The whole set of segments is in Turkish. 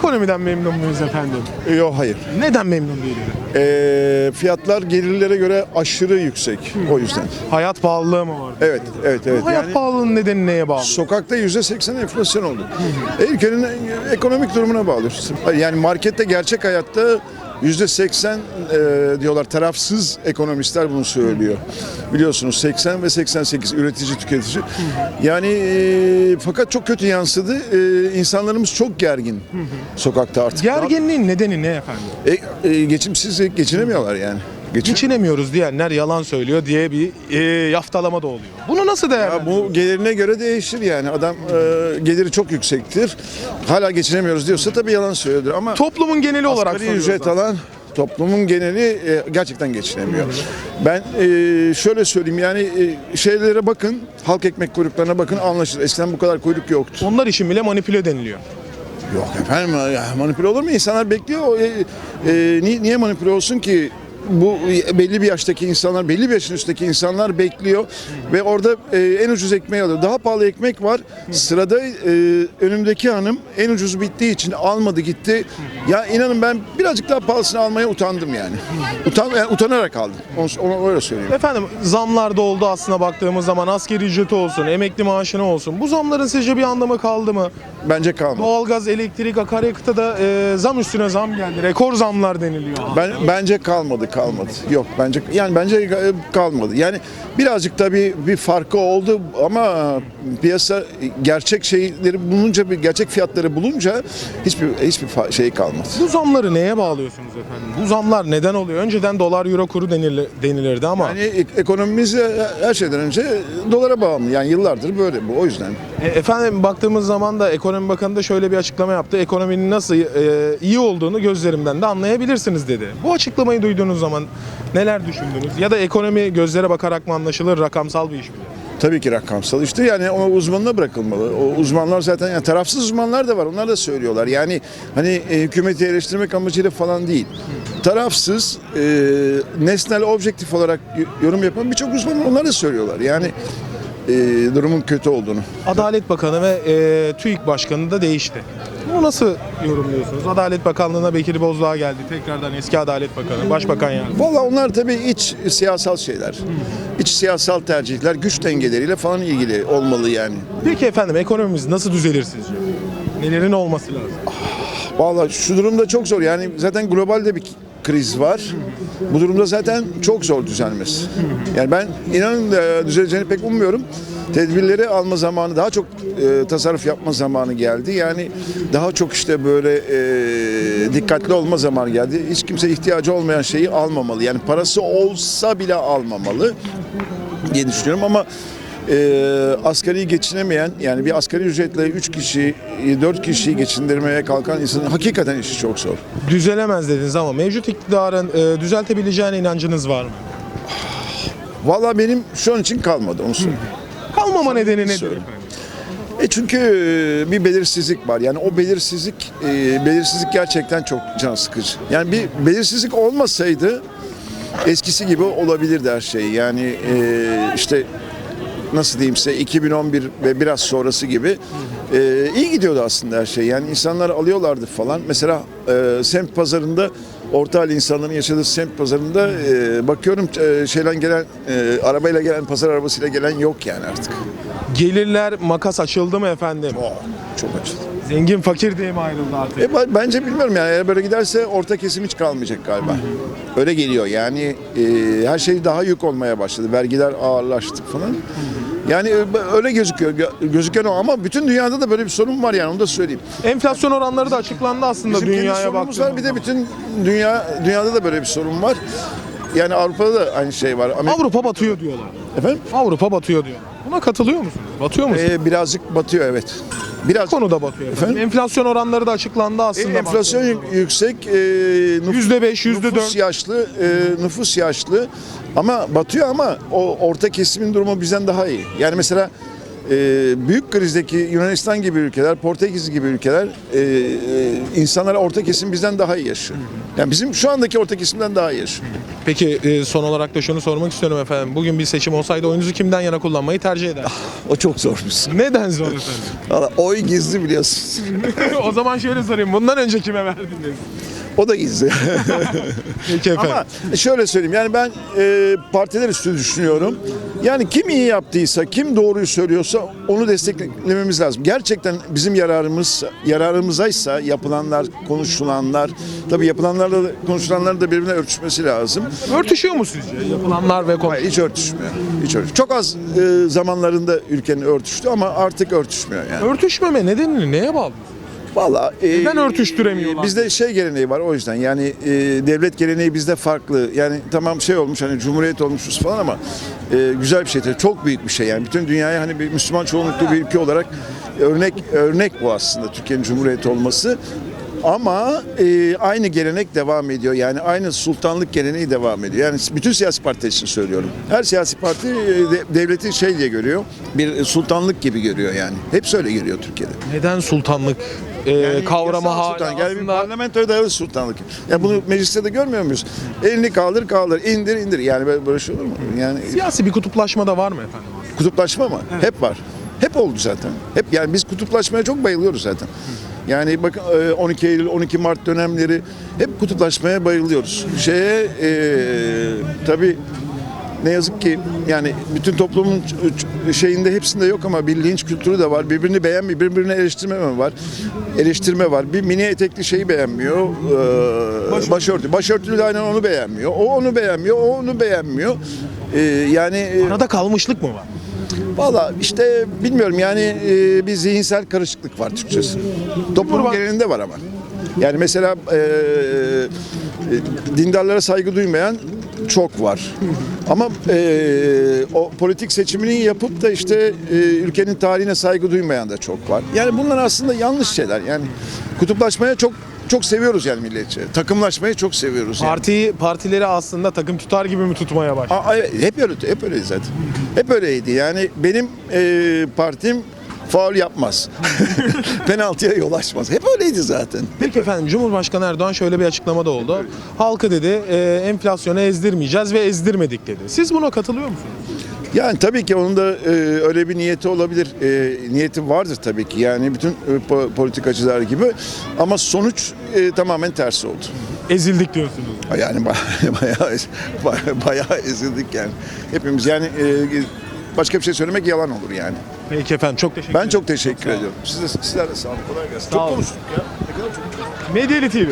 Ekonomiden memnun muyuz efendim? Yok hayır. Neden memnun değiliz? Ee, fiyatlar gelirlere göre aşırı yüksek o yüzden. Hayat pahalılığı mı var? Evet, evet, evet. Bu hayat Yani pahalılığının nedeni neye bağlı? sokakta yüzde seksen enflasyon oldu. E, Ülkenin ekonomik durumuna bağlı. Yani markette gerçek hayatta yüzde seksen e, diyorlar tarafsız ekonomistler bunu söylüyor. Biliyorsunuz 80 ve 88 üretici tüketici. Yani e, fakat çok kötü yansıdı. E, insanlarımız çok gergin sokakta artık. Gerginliğin nedeni ne efendim? E, e, geçimsizlik geçinemiyorlar yani. Geçin. Geçinemiyoruz diyenler yalan söylüyor diye bir e, yaftalama da oluyor. Bunu nasıl Ya değerlendiriyorsunuz? bu gelirine göre değişir yani. Adam e, geliri çok yüksektir. Hala geçinemiyoruz diyorsa tabii yalan söylüyordur ama Toplumun geneli olarak asgari soruyoruz ücret zaten. alan toplumun geneli e, gerçekten geçinemiyor. Ben e, şöyle söyleyeyim yani e, şeylere bakın, halk ekmek kuyruklarına bakın anlaşılır. Eskiden bu kadar kuyruk yoktu. Onlar için bile manipüle deniliyor. Yok efendim ya, manipüle olur mu? İnsanlar bekliyor. E, e, ni- niye manipüle olsun ki? Bu belli bir yaştaki insanlar, belli bir yaşın üstteki insanlar bekliyor ve orada e, en ucuz ekmeği alıyor. Daha pahalı ekmek var. Sırada e, önümdeki hanım en ucuz bittiği için almadı gitti. Ya inanın ben birazcık daha pahalısını almaya utandım yani. Utan, yani utanarak aldım. Onu, onu öyle söyleyeyim. Efendim zamlar da oldu aslında baktığımız zaman asgari ücreti olsun, emekli maaşına olsun. Bu zamların sizce bir anlamı kaldı mı? Bence kalmadı. Doğalgaz, elektrik, akaryakıta da e, zam üstüne zam geldi. Rekor zamlar deniliyor. Ben bence kalmadı kalmadı. Yok bence yani bence e, kalmadı. Yani birazcık da bir bir farkı oldu ama piyasa gerçek şeyleri bulunca bir gerçek fiyatları bulunca hiçbir hiçbir şey kalmadı. Bu zamları neye bağlıyorsunuz efendim? Bu zamlar neden oluyor? Önceden dolar euro kuru denil- denilirdi ama Yani ek- ekonomimiz e, her şeyden önce dolara bağımlı. Yani yıllardır böyle bu o yüzden. E, efendim baktığımız zaman da ekonomi bakanı da şöyle bir açıklama yaptı. Ekonominin nasıl e, iyi olduğunu gözlerimden de anlayabilirsiniz dedi. Bu açıklamayı duyduğunuz zaman neler düşündünüz? Ya da ekonomi gözlere bakarak mı anlaşılır, rakamsal bir iş mi? Tabii ki rakamsal işte yani o uzmanına bırakılmalı. O uzmanlar zaten yani tarafsız uzmanlar da var. Onlar da söylüyorlar. Yani hani e, hükümeti eleştirmek amacıyla falan değil. Tarafsız, e, nesnel, objektif olarak yorum yapan birçok uzman onlar da söylüyorlar. Yani e, durumun kötü olduğunu. Adalet Bakanı ve e, TÜİK Başkanı da değişti. Bunu nasıl yorumluyorsunuz? Adalet Bakanlığı'na Bekir Bozdağ geldi. Tekrardan eski Adalet Bakanı, Başbakan yani. Valla onlar tabii iç siyasal şeyler. İç siyasal tercihler, güç dengeleriyle falan ilgili olmalı yani. Peki efendim ekonomimiz nasıl düzelir sizce? Nelerin olması lazım? Vallahi şu durumda çok zor. Yani zaten globalde bir kriz var. Bu durumda zaten çok zor düzelmesi. Yani ben inanın e, düzeleceğini pek ummuyorum. Tedbirleri alma zamanı, daha çok e, tasarruf yapma zamanı geldi. Yani daha çok işte böyle e, dikkatli olma zamanı geldi. Hiç kimse ihtiyacı olmayan şeyi almamalı. Yani parası olsa bile almamalı diye düşünüyorum ama e, asgari geçinemeyen yani bir asgari ücretle 3 kişi 4 kişiyi geçindirmeye kalkan insanın hakikaten işi çok zor. Düzelemez dediniz ama mevcut iktidarın e, düzeltebileceğine inancınız var mı? Vallahi benim şu an için kalmadı onu söyleyeyim. Kalmama nedeni nedir? E çünkü e, bir belirsizlik var. Yani o belirsizlik e, belirsizlik gerçekten çok can sıkıcı. Yani bir belirsizlik olmasaydı eskisi gibi olabilirdi her şey. Yani e, işte nasıl diyeyim size 2011 ve biraz sonrası gibi e, iyi gidiyordu aslında her şey. Yani insanlar alıyorlardı falan. Mesela e, semt pazarında orta halli insanların yaşadığı semt pazarında e, bakıyorum e, şeyden gelen e, arabayla gelen pazar arabasıyla gelen yok yani artık. Gelirler makas açıldı mı efendim? Oh, çok açıldı. Zengin fakir diye mi ayrıldı artık? E, bence bilmiyorum yani eğer böyle giderse orta kesim hiç kalmayacak galiba. Öyle geliyor yani e, her şey daha yük olmaya başladı. Vergiler ağırlaştı falan. Yani e, öyle gözüküyor. Gö- Gözüken o ama bütün dünyada da böyle bir sorun var yani onu da söyleyeyim. Enflasyon oranları da açıklandı aslında Bizim dünyaya sorunumuz baktığımız var bir de bütün dünya dünyada da böyle bir sorun var. Yani Avrupa'da da aynı şey var. Amerika, Avrupa batıyor diyorlar. efendim? Avrupa batıyor diyor. Buna katılıyor musunuz? Batıyor musunuz? E, birazcık batıyor evet. Biraz konuda batıyor efendim. Efendim? Enflasyon oranları da açıklandı E, aslında. enflasyon baktığımız yük- yüksek. E, nüfus- Yüzde beş, yüzde nüfus yaşlı, e, nüfus yaşlı ama batıyor ama o orta kesimin durumu bizden daha iyi. Yani mesela e, büyük krizdeki Yunanistan gibi ülkeler, Portekiz gibi ülkeler e, e, insanlar orta kesim bizden daha iyi yaşıyor. Yani bizim şu andaki orta kesimden daha iyi yaşıyor. Peki e, son olarak da şunu sormak istiyorum efendim. Bugün bir seçim olsaydı oyunuzu kimden yana kullanmayı tercih eder? O çok zormuş. Neden zor efendim? Valla oy gizli biliyorsunuz. o zaman şöyle sorayım. Bundan önce kime verdiniz? O da gizli. Peki efendim. Ama şöyle söyleyeyim yani ben e, partiler üstü düşünüyorum. Yani kim iyi yaptıysa, kim doğruyu söylüyorsa onu desteklememiz lazım. Gerçekten bizim yararımız yararımızaysa yapılanlar, konuşulanlar, tabii yapılanlarla da, konuşulanların da birbirine örtüşmesi lazım. Örtüşüyor mu sizce yapılanlar ve konu? Hayır, hiç örtüşmüyor. Hiç örtüşmüyor. Çok az e, zamanlarında ülkenin örtüştü ama artık örtüşmüyor yani. Örtüşmeme nedenini neye bağlı? Vallahi e, Neden örtüştüremiyorlar? Bizde şey geleneği var o yüzden. Yani e, devlet geleneği bizde farklı. Yani tamam şey olmuş hani cumhuriyet olmuşuz falan ama e, güzel bir şey. tabii. Çok büyük bir şey yani. Bütün dünyaya hani bir Müslüman çoğunluklu bir ülke olarak örnek örnek bu aslında Türkiye'nin cumhuriyeti olması. Ama e, aynı gelenek devam ediyor. Yani aynı sultanlık geleneği devam ediyor. Yani bütün siyasi partiler için söylüyorum. Her siyasi parti e, de- devleti şey diye görüyor. Bir sultanlık gibi görüyor yani. Hep öyle görüyor Türkiye'de. Neden sultanlık e, Yani kavramı hala sultan. Yani bir aslında parlamentoya dayalı sultanlık. Ya bunu mecliste de görmüyor muyuz? Elini kaldır kaldır, indir indir. Yani böyle, böyle şey olur mu? Yani siyasi bir kutuplaşma da var mı efendim? kutuplaşma mı? Hep var. Hep oldu zaten. Hep yani biz kutuplaşmaya çok bayılıyoruz zaten. Yani bakın e, 12 Eylül, 12 Mart dönemleri hep kutuplaşmaya bayılıyoruz. Şeye e, tabii ne yazık ki yani bütün toplumun şeyinde hepsinde yok ama bir linç kültürü de var. Birbirini beğenmiyor, birbirini eleştirme mi var? Eleştirme var. Bir mini etekli şeyi beğenmiyor. Ee, başörtü. Başörtülü de aynen onu beğenmiyor. O onu beğenmiyor, o onu beğenmiyor. Ee, yani e, Arada kalmışlık mı var? Valla işte bilmiyorum yani e, bir zihinsel karışıklık var Türkçesi. Kurban- genelinde var ama. Yani mesela e, e, dindarlara saygı duymayan çok var. Ama e, o politik seçimini yapıp da işte e, ülkenin tarihine saygı duymayan da çok var. Yani bunlar aslında yanlış şeyler. Yani kutuplaşmaya çok çok seviyoruz yani milletçe. Takımlaşmayı çok seviyoruz. Yani. Partiyi partileri aslında takım tutar gibi mi tutmaya başladı? Aa, evet, hep öyle, hep öyleydi zaten. Hep öyleydi. Yani benim e, partim faul yapmaz. Penaltıya yol açmaz. Hep öyleydi zaten. Peki efendim Cumhurbaşkanı Erdoğan şöyle bir açıklamada oldu. Halkı dedi e, enflasyonu ezdirmeyeceğiz ve ezdirmedik dedi. Siz buna katılıyor musunuz? Yani tabii ki onun da e, öyle bir niyeti olabilir. E, niyeti vardır tabii ki. Yani bütün e, po- politikacılar gibi. Ama sonuç e, tamamen tersi oldu. Ezildik diyorsunuz. Yani ba- bayağı, bayağı, bayağı ezildik yani. Hepimiz yani e, başka bir şey söylemek yalan olur yani. Peki efendim çok teşekkür Ben ederim. çok teşekkür ediyorum. Siz de, sizler de sağ olun. Kolay gelsin. Çok olun. konuştuk ya. Ne kadar çok Medyali TV.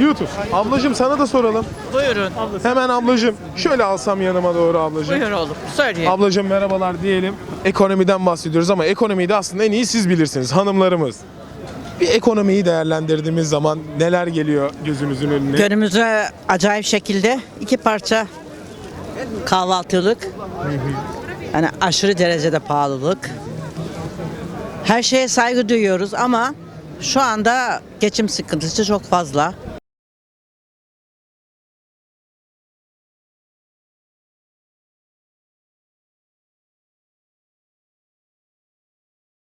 YouTube. Ablacığım sana da soralım. Buyurun. Hemen ablacığım. Şöyle alsam yanıma doğru ablacığım. Buyur oğlum. Söyleyin. Ablacığım merhabalar diyelim. Ekonomiden bahsediyoruz ama ekonomiyi de aslında en iyi siz bilirsiniz hanımlarımız. Bir ekonomiyi değerlendirdiğimiz zaman neler geliyor gözünüzün önüne? Günümüze acayip şekilde iki parça kahvaltılık. Yani aşırı derecede pahalılık. Her şeye saygı duyuyoruz ama şu anda geçim sıkıntısı çok fazla.